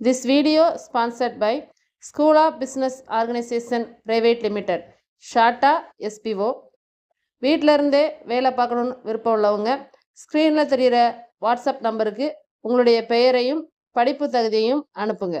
This video sponsored by School of Business Organization Private Limited, ஷார்ட்டா SPO வீட்டில் இருந்தே வேலை பார்க்கணுன்னு விருப்பம் உள்ளவங்க ஸ்க்ரீனில் தெரிகிற வாட்ஸ்அப் நம்பருக்கு உங்களுடைய பெயரையும் படிப்பு தகுதியையும் அனுப்புங்க.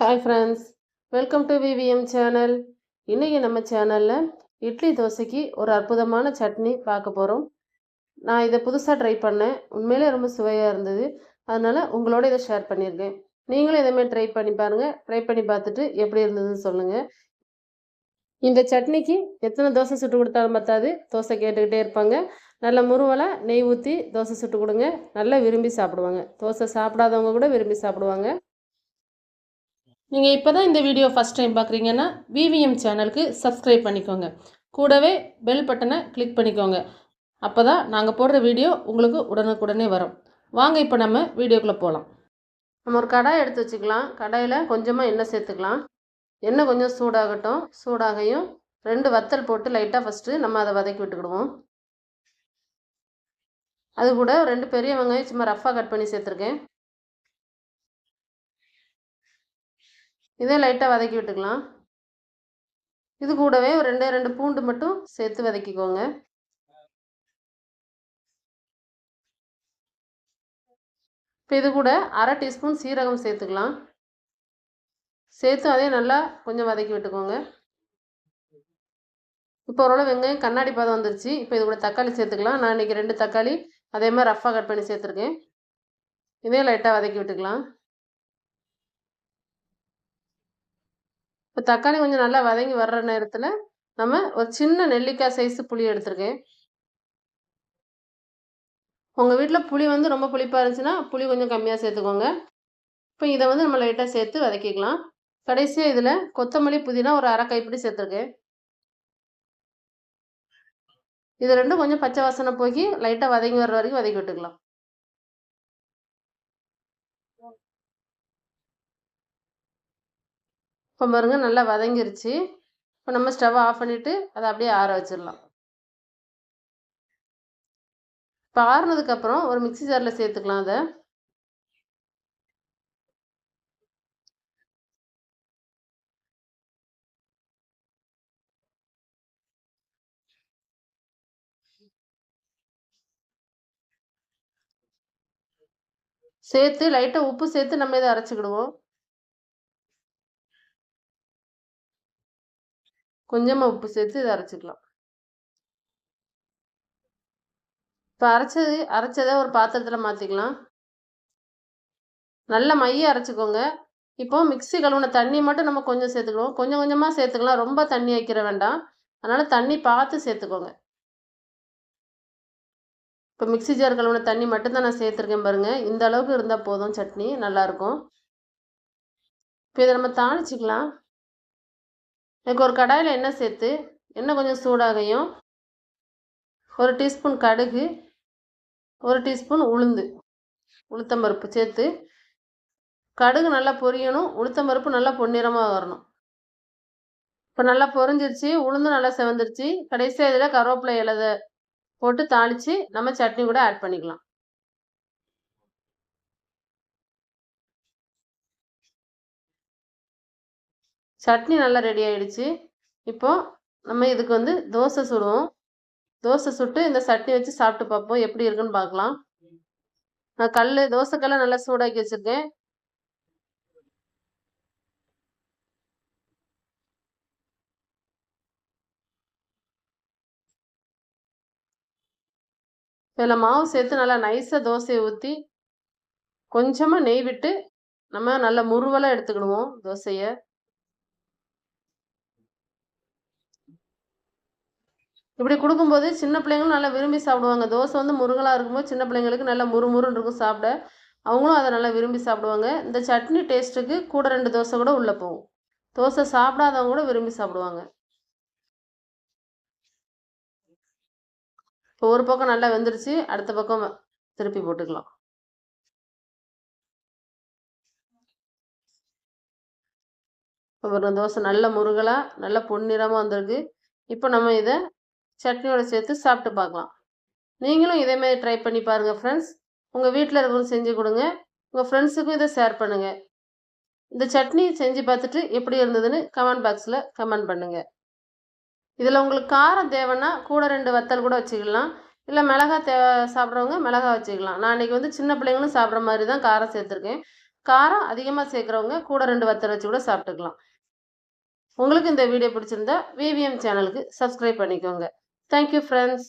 Hi friends welcome to VVM channel இன்றைக்கி நம்ம சேனலில் இட்லி தோசைக்கு ஒரு அற்புதமான சட்னி பார்க்க போகிறோம் நான் இதை புதுசாக ட்ரை பண்ணேன். உண்மையிலே ரொம்ப சுவையாக இருந்தது. அதனால் உங்களோட இதை ஷேர் பண்ணியிருக்கேன். நீங்களும் இதேமாதிரி ட்ரை பண்ணி பாருங்கள் ட்ரை பண்ணி பார்த்துட்டு எப்படி இருந்ததுன்னு சொல்லுங்கள் இந்த சட்னிக்கு எத்தனை தோசை சுட்டு கொடுத்தாலும் பத்தாது. தோசை கேட்டுக்கிட்டே இருப்பாங்க. நல்ல முருவலாக நெய் ஊற்றி தோசை சுட்டு கொடுங்க. நல்லா விரும்பி சாப்பிடுவாங்க. தோசை சாப்பிடாதவங்க கூட விரும்பி சாப்பிடுவாங்க. நீங்கள் இப்போ தான் இந்த வீடியோ ஃபஸ்ட் டைம் பார்க்குறீங்கன்னா விவிஎம் சேனலுக்கு சப்ஸ்கிரைப் பண்ணிக்கோங்க. கூடவே பெல் பட்டனை கிளிக் பண்ணிக்கோங்க. அப்போ தான் நாங்கள் போடுற வீடியோ உங்களுக்கு உடனுக்குடனே வரும். வாங்க இப்போ நம்ம வீடியோக்குள்ளே போகலாம் நம்ம ஒரு கடாய் எடுத்து வச்சுக்கலாம். கடாயில் கொஞ்சமாக எண்ணெய் சேர்த்துக்கலாம். எண்ணெய் கொஞ்சம் சூடாகட்டும். சூடாகையும் ரெண்டு வத்தல் போட்டு லைட்டாக ஃபஸ்ட்டு நம்ம அதை வதக்கி விட்டுக்கிடுவோம். அது கூட ரெண்டு பெரிய வெங்காயம் சும்மா ரஃப்பாக கட் பண்ணி சேர்த்துருக்கேன். இதே லைட்டாக வதக்கி விட்டுக்கலாம். இது கூடவே ஒரு ரெண்டே ரெண்டு பூண்டு மட்டும் சேர்த்து வதக்கிக்கோங்க. இப்போ இது கூட அரை டீஸ்பூன் சீரகம் சேர்த்துக்கலாம். சேர்த்து அதே நல்லா கொஞ்சம் வதக்கி விட்டுக்கோங்க. இப்போ ஓரளவு வெங்காயம் கண்ணாடி பதம் வந்துருச்சு. இப்போ இது கூட தக்காளி சேர்த்துக்கலாம். நான் இன்றைக்கி ரெண்டு தக்காளி அதே மாதிரி ரஃப்பாக கட் பண்ணி சேர்த்துருக்கேன். இதே லைட்டாக வதக்கி விட்டுக்கலாம். இப்போ தக்காளி கொஞ்சம் நல்லா வதங்கி வர்ற நேரத்தில் நம்ம ஒரு சின்ன நெல்லிக்காய் சைஸு புளி எடுத்திருக்கேன். உங்கள் வீட்டில் புளி வந்து ரொம்ப புளிப்பாக இருந்துச்சுன்னா புளி கொஞ்சம் கம்மியாக சேர்த்துக்கோங்க. இப்போ இதை வந்து நம்ம லைட்டாக சேர்த்து வதக்கிக்கலாம். கடைசியாக இதில் கொத்தமல்லி புதினா ஒரு அரை கைப்பிடி சேர்த்துருக்கேன். இது ரெண்டும் கொஞ்சம் பச்சை வாசனை போக்கி லைட்டாக வதங்கி வர்ற வரைக்கும் வதக்கி விட்டுக்கலாம். இப்போ பாருங்க நல்லா வதங்கிருச்சு. இப்போ நம்ம ஸ்டவ் ஆஃப் பண்ணிவிட்டு அதை அப்படியே ஆற வச்சிடலாம். இப்போ ஆறுனதுக்கப்புறம் ஒரு மிக்சி ஜாரில் சேர்த்துக்கலாம் அதை. சேர்த்து லைட்டாக உப்பு சேர்த்து நம்ம இதை அரைச்சிக்கிடுவோம். கொஞ்சமாக உப்பு சேர்த்து இதை அரைச்சிக்கலாம். இப்போ அரைச்சது அரைச்சதை ஒரு பாத்திரத்தில் மாற்றிக்கலாம் நல்ல மைய அரைச்சிக்கோங்க. இப்போ மிக்சி கழுவுன தண்ணி மட்டும் நம்ம கொஞ்சம் சேர்த்துக்கிடுவோம். கொஞ்சம் கொஞ்சமாக சேர்த்துக்கலாம். ரொம்ப தண்ணி வைக்கிற வேண்டாம். அதனால் தண்ணி பார்த்து சேர்த்துக்கோங்க. இப்போ மிக்சி ஜார் கழுவுன தண்ணி மட்டும்தான் நான் சேர்த்துருக்கேன் பாருங்கள் இந்த அளவுக்கு இருந்தால் போதும் சட்னி. நல்லாயிருக்கும் இப்போ இதை நம்ம தாளிச்சிக்கலாம். எனக்கு ஒரு கடாயில் எண்ணெய் சேர்த்து எண்ணெய் கொஞ்சம் சூடாகையும் ஒரு டீஸ்பூன் கடுகு ஒரு டீஸ்பூன் உளுந்து உளுத்தம்பருப்பு சேர்த்து கடுகு நல்லா பொரியணும் உளுத்தம்பருப்பு நல்லா பொன்னிறமாக வரணும். இப்போ நல்லா பொரிஞ்சிருச்சு உளுந்து நல்லா செவந்துருச்சு கடைசியாக இதில் கருவேப்பிலை இலதை போட்டு தாளித்து நம்ம சட்னி கூட ஆட் பண்ணிக்கலாம். சட்னி நல்லா ரெடி ஆயிடுச்சு. இப்போ நம்ம இதுக்கு வந்து தோசை சுடுவோம். தோசை சுட்டு இந்த சட்னி வச்சு சாப்பிட்டு பார்ப்போம். எப்படி இருக்குன்னு பார்க்கலாம். நான் கல் தோசைக்கல்லை நல்லா சூடாக்கி வச்சுருக்கேன். இதில் மாவு சேர்த்து நல்லா நைஸாக தோசையை ஊற்றி கொஞ்சமாக நெய் விட்டு நம்ம நல்லா முருவலாக எடுத்துக்கிடுவோம் தோசையை. இப்படி கொடுக்கும்போது சின்ன பிள்ளைங்களும் நல்லா விரும்பி சாப்பிடுவாங்க. தோசை வந்து முருகலாக இருக்கும்போது சின்ன பிள்ளைங்களுக்கு நல்லா முறுமுறுன்னு இருக்கும் சாப்பிட. அவங்களும் அதை நல்லா விரும்பி சாப்பிடுவாங்க. இந்த சட்னி டேஸ்ட்டுக்கு கூட ரெண்டு தோசை கூட உள்ளே போகும். தோசை சாப்பிடாதவங்க கூட விரும்பி சாப்பிடுவாங்க. இப்போ ஒரு பக்கம் நல்லா வெந்துருச்சு அடுத்த பக்கம் திருப்பி போட்டுக்கலாம். இப்போ ஒரு தோசை நல்ல முருகலாக நல்ல பொன்னிறமாக வந்திருக்கு. இப்போ நம்ம இதை சட்னியோட சேர்த்து சாப்பிட்டு பார்க்கலாம். நீங்களும் இதேமாதிரி ட்ரை பண்ணி பாருங்கள் ஃப்ரெண்ட்ஸ் உங்கள் வீட்டில் இருக்கிறவங்க செஞ்சு கொடுங்க. உங்கள் ஃப்ரெண்ட்ஸுக்கும் இதை ஷேர் பண்ணுங்கள் இந்த சட்னி செஞ்சு பார்த்துட்டு எப்படி இருந்ததுன்னு கமெண்ட் பாக்ஸில் கமெண்ட் பண்ணுங்கள் இதில் உங்களுக்கு காரம் தேவைன்னா கூட ரெண்டு வத்தல் கூட வச்சுக்கலாம். இல்லை மிளகா தே சாப்பிட்றவங்க மிளகா வச்சுக்கலாம். நான் அன்றைக்கி வந்து சின்ன பிள்ளைங்களும் சாப்பிட்ற மாதிரி தான் காரம் சேர்த்துருக்கேன். காரம் அதிகமாக சேர்க்குறவங்க கூட ரெண்டு வத்தல் வச்சு கூட சாப்பிட்டுக்கலாம். உங்களுக்கு இந்த வீடியோ பிடிச்சிருந்தா விவிஎம் சேனலுக்கு சப்ஸ்கிரைப் பண்ணிக்கோங்க. Thank you friends